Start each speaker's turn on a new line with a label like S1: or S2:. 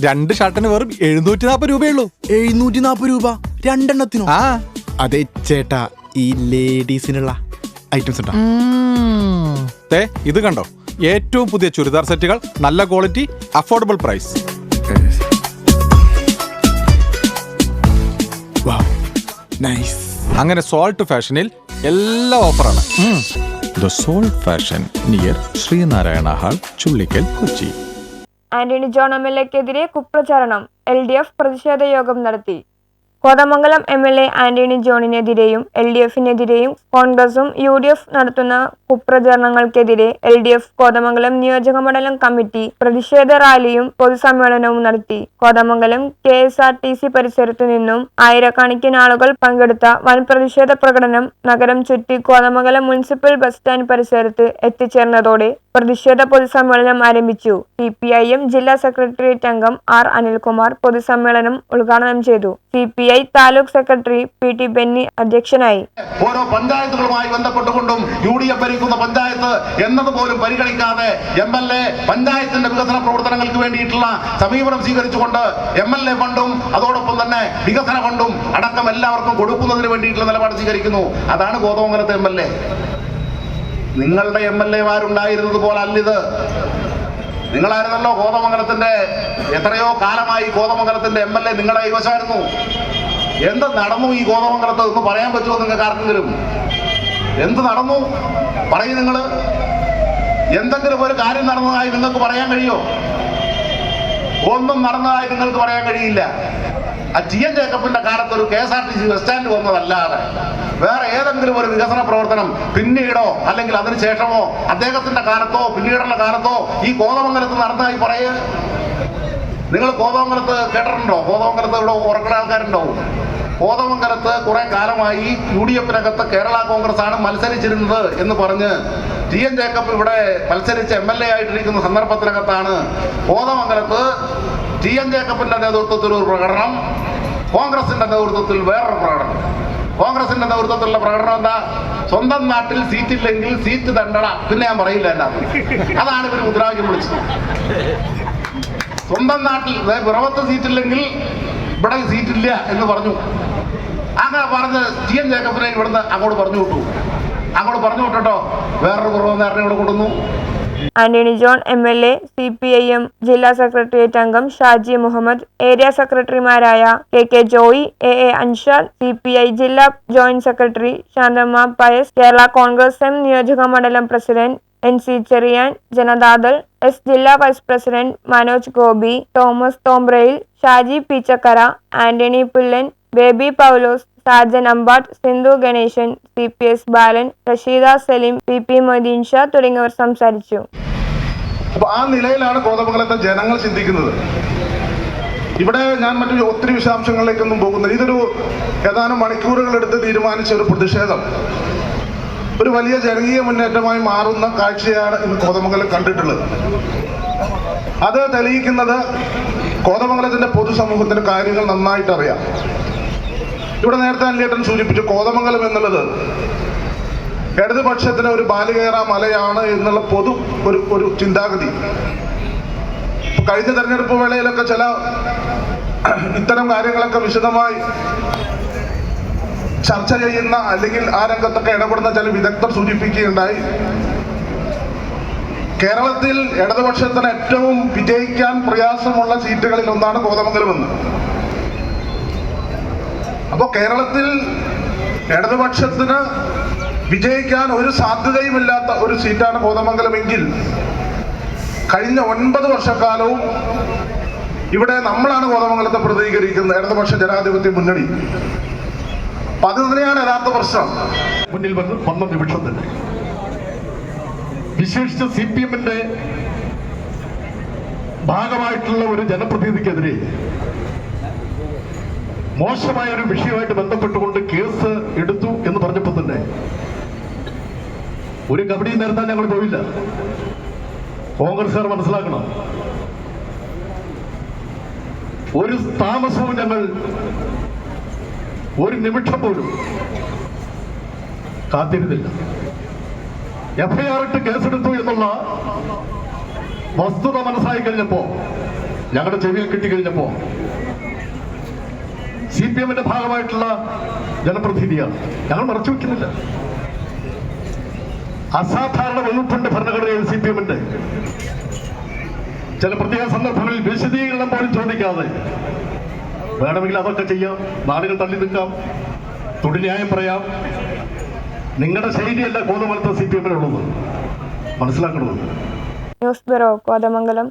S1: രണ്ട് ഷർട്ടിന് വെറും എഴുന്നൂറ്റി രൂപയേ രൂപയുള്ളൂ.
S2: എഴുന്നൂറ്റി നാപ്പത് രൂപ? രണ്ടെണ്ണത്തിന്?
S1: ആ
S2: അതെ ചേട്ടാ ഈ ലേഡീസിനുള്ള ഐറ്റംസ് ഉണ്ടോ?
S1: ദേ ഇത് കണ്ടോ? ഏറ്റവും പുതിയ ചുരിദാർ സെറ്റുകൾ നല്ല ക്വാളിറ്റി അഫോർഡബിൾ പ്രൈസ്.
S2: നൈസ്.
S1: അങ്ങനെ സോൾട്ട് ഫാഷനിൽ എല്ലാ ഓഫറാണ്. The Salt fashion near Sreenarayana hall Chullikkal Kochi.
S3: Antony John M L എക്കെതിരെ കുപ്രചാരണം എൽ ഡി എഫ് പ്രതിഷേധ യോഗം നടത്തി. Kothamangalam M L A Antony ജോണിനെതിരെയും L D എഫിനെതിരെയും കോൺഗ്രസും യു ഡി എഫ് നടത്തുന്ന കുപ്രചരണങ്ങൾക്കെതിരെ എൽ ഡി എഫ് കോതമംഗലം നിയോജക മണ്ഡലം കമ്മിറ്റി പ്രതിഷേധ റാലിയും പൊതുസമ്മേളനവും നടത്തി. Kothamangalam K S R T C പരിസരത്തു നിന്നും ആയിരക്കണക്കിന് ആളുകൾ പങ്കെടുത്ത വൻ പ്രതിഷേധ പ്രകടനം നഗരം ചുറ്റി കോതമംഗലം മുനിസിപ്പൽ ബസ് സ്റ്റാൻഡ് പരിസരത്ത് എത്തിച്ചേർന്നതോടെ പ്രതിഷേധ പൊതുസമ്മേളനം ആരംഭിച്ചു. സി പി ഐ എം ജില്ലാ സെക്രട്ടേറിയറ്റ് അംഗം ആർ അനിൽകുമാർ പൊതുസമ്മേളനം ഉദ്ഘാടനം ചെയ്തു. C P I taluk secretary P T Benny അധ്യക്ഷനായി.
S4: ഓരോ പഞ്ചായത്തുകളുമായി ബന്ധപ്പെട്ടുകൊണ്ടും യു ഡി എഫ് ഭരിക്കുന്ന പഞ്ചായത്ത് എന്നതുപോലും പരിഗണിക്കാതെ എം എൽ എ പഞ്ചായത്തിന്റെ വികസന പ്രവർത്തനങ്ങൾക്ക് വേണ്ടിയിട്ടുള്ള സമീപനം സ്വീകരിച്ചുകൊണ്ട് എം എൽ എ ഫണ്ടും അതോടൊപ്പം തന്നെ വികസന ഫണ്ടും അടക്കം എല്ലാവർക്കും കൊടുക്കുന്നതിന് വേണ്ടിയിട്ടുള്ള നിലപാട് സ്വീകരിക്കുന്നു. അതാണ് ഗോതമംഗലത്തെ എം എൽ എ. നിങ്ങളുടെ എം എൽ എമാരുണ്ടായിരുന്നത് പോലെ അല്ലിത് നിങ്ങളായിരുന്നല്ലോ കോതമംഗലത്തിന്റെ എത്രയോ കാലമായി കോതമംഗലത്തിന്റെ എം എൽ എ നിങ്ങളുടെ കൈവശമായിരുന്നു. എന്ത് നടന്നു ഈ കോതമംഗലത്ത് എന്ന് പറയാൻ പറ്റുമോ നിങ്ങൾക്ക് ആർക്കെങ്കിലും? എന്ത് നടന്നു? പറയും നിങ്ങൾ എന്തെങ്കിലും ഒരു കാര്യം നടന്നതായി നിങ്ങൾക്ക് പറയാൻ കഴിയോ? ഒന്നും നടന്നതായി നിങ്ങൾക്ക് പറയാൻ കഴിയില്ല. ആ ടി എൻ ജേക്കബിന്റെ കാലത്ത് ഒരു K S R T C bus stand വന്നതല്ലാതെ വേറെ ഏതെങ്കിലും ഒരു വികസന പ്രവർത്തനം പിന്നീടോ അല്ലെങ്കിൽ അതിനുശേഷമോ അദ്ദേഹത്തിന്റെ കാലത്തോ പിന്നീടുള്ള കാലത്തോ ഈ കോതമംഗലത്ത് നടന്നതായി പറയേ. നിങ്ങൾ കോതമംഗലത്ത് കേട്ടിട്ടുണ്ടോ? കോതമംഗലത്ത് ഇവിടെ ഉറക്കുന്ന ആൾക്കാരുണ്ടാവും. കോതമംഗലത്ത് കുറെ കാലമായി യു ഡി എഫിനകത്ത് കേരള കോൺഗ്രസ് ആണ് മത്സരിച്ചിരുന്നത് എന്ന് പറഞ്ഞ് ടി എൻ ജേക്കബ് ഇവിടെ മത്സരിച്ച് എം എൽ എ ആയിട്ടിരിക്കുന്ന സന്ദർഭത്തിനകത്താണ് കോതമംഗലത്ത് ടി എൻ ജേക്കബിന്റെ നേതൃത്വത്തിൽ ഒരു പ്രകടനം കോൺഗ്രസിന്റെ നേതൃത്വത്തിൽ വേറൊരു പ്രകടനം. കോൺഗ്രസിന്റെ നേതൃത്വത്തിലുള്ള പ്രകടനം എന്താ? സ്വന്തം നാട്ടിൽ സീറ്റില്ലെങ്കിൽ സീറ്റ് തണ്ടട. പിന്നെ ഞാൻ പറയില്ല എന്നാ. അതാണ് ഇവർ മുദ്രാവാക്യം വിളിച്ചത്. സ്വന്തം നാട്ടിൽ പിറവത്ത് സീറ്റില്ലെങ്കിൽ ഇവിടെ സീറ്റില്ല എന്ന് പറഞ്ഞു. അങ്ങനെ പറഞ്ഞ് ടി എൻ ജേക്കബിനെ ഇവിടുന്ന് അങ്ങോട്ട് പറഞ്ഞു വിട്ടു. അങ്ങോട്ട് പറഞ്ഞു വിട്ടോ വേറൊരു കുറവെന്നാരനെ ഇവിടെ കൊണ്ടുവന്നു?
S3: Antony John M L A C P I M ജില്ലാ സെക്രട്ടേറിയറ്റ് അംഗം ഷാജി മുഹമ്മദ് ഏരിയ സെക്രട്ടറിമാരായ K K Joy A A Anshad C P I ജില്ലാ joint secretary Santhamma Pius Kerala Congress M നിയോജക മണ്ഡലം president N C Cherian Janata Dal S ജില്ലാ vice president Manoj Gopi Thomas Thombrayil Shaji Peechakkara Antony Pullan Baby Paulose Sajan Ambatt Sindhu Ganesan C P S Balan Rasheeda Salim P P Moideen Sha തുടങ്ങിയവർ സംസാരിച്ചു.
S4: അപ്പൊ ആ നിലയിലാണ് കോതമംഗലത്തെ ജനങ്ങൾ ചിന്തിക്കുന്നത്. ഇവിടെ ഞാൻ മറ്റൊരു ഒത്തിരി വിശദാംശങ്ങളിലേക്കൊന്നും പോകുന്നില്ല. ഇതൊരു ഏതാനും മണിക്കൂറുകൾ എടുത്ത് തീരുമാനിച്ച ഒരു പ്രതിഷേധം. ഒരു വലിയ ജനകീയ മുന്നേറ്റമായി മാറുന്ന കാഴ്ചയാണ് ഇന്ന് കോതമംഗലം കണ്ടിട്ടുള്ളത്. അത് തെളിയിക്കുന്നത് കോതമംഗലത്തിന്റെ പൊതുസമൂഹത്തിന്റെ കാര്യങ്ങൾ നന്നായിട്ട് അറിയാം ഇവിടെ നേരത്തെ അല്ലേട്ടൻ സൂചിപ്പിച്ചു കോതമംഗലം എന്നുള്ളത്. ഇടതുപക്ഷത്തിന് ഒരു ബാലികേറ മലയാണ് എന്നുള്ള പൊതു ഒരു ഒരു ചിന്താഗതി. കഴിഞ്ഞ തെരഞ്ഞെടുപ്പ് വേളയിലൊക്കെ ചില ഇത്തരം കാര്യങ്ങളൊക്കെ വിശദമായി ചർച്ച ചെയ്യുന്ന അല്ലെങ്കിൽ ആ രംഗത്തൊക്കെ ഇടപെടുന്ന ചില വിദഗ്ധർ സൂചിപ്പിക്കുകയുണ്ടായി. കേരളത്തിൽ ഇടതുപക്ഷത്തിന് ഏറ്റവും വിജയിക്കാൻ പ്രയാസമുള്ള സീറ്റുകളിൽ ഒന്നാണ് കോതമംഗലമെന്ന്. അപ്പോൾ കേരളത്തിൽ ഇടതുപക്ഷത്തിന് വിജയിക്കാൻ ഒരു സാധ്യതയുമില്ലാത്ത ഒരു സീറ്റാണ് കോതമംഗലമെങ്കിൽ കഴിഞ്ഞ ഒൻപത് വർഷക്കാലവും ഇവിടെ നമ്മളാണ് കോതമംഗലത്തെ പ്രതികരിക്കുന്നത് ഇടതുപക്ഷ ജനാധിപത്യ മുന്നണി. അപ്പൊ അത് തന്നെയാണ് യഥാർത്ഥ പ്രശ്നം.
S5: മുന്നിൽ വന്ന് വന്ന നിമിഷം തന്നെ വിശേഷിച്ച് സി പി എമ്മിന്റെ ഭാഗമായിട്ടുള്ള ഒരു ജനപ്രതിനിധിക്കെതിരെ മോശമായ ഒരു വിഷയമായിട്ട് ബന്ധപ്പെട്ടുകൊണ്ട് കേസ് എടുത്തു എന്ന് പറഞ്ഞപ്പോൾ തന്നെ ഒരു കബഡി നേരത്താൻ ഞങ്ങൾ പോയില്ല കോൺഗ്രസ്സുകാർ മനസ്സിലാക്കണം. ഒരു താമസവും ഞങ്ങൾ ഒരു നിമിഷം പോലും കാത്തിരുന്നില്ല. എഫ്ഐആർ ഇട്ട് കേസെടുത്തു എന്നുള്ള വസ്തുത മനസ്സായി കഴിഞ്ഞപ്പോ ഞങ്ങളുടെ ചെവിയിൽ കിട്ടിക്കഴിഞ്ഞപ്പോ സി പി എമ്മിന്റെ ഭാഗമായിട്ടുള്ള ജനപ്രതിനിധിയാണ്. ഞങ്ങൾ മറച്ചു വെക്കുന്നില്ല. അസാധാരണ വകുപ്പുണ്ട് ഭരണഘടനയിൽ സി പി എമ്മിന്റെ. ചില പ്രത്യേക സന്ദർഭങ്ങളിൽ വിശദീകരണം പോലും ചോദിക്കാതെ വേണമെങ്കിൽ അതൊക്കെ ചെയ്യാം നാടുകൾ തള്ളി നിൽക്കാം തൊഴിൽന്യായം പറയാം. നിങ്ങളുടെ ശൈലിയല്ല കോതമലത്തെ സി പി എമ്മിനുള്ളത്. മനസ്സിലാക്കണത്
S3: ന്യൂസ് ബ്യൂറോ കോതമംഗലം.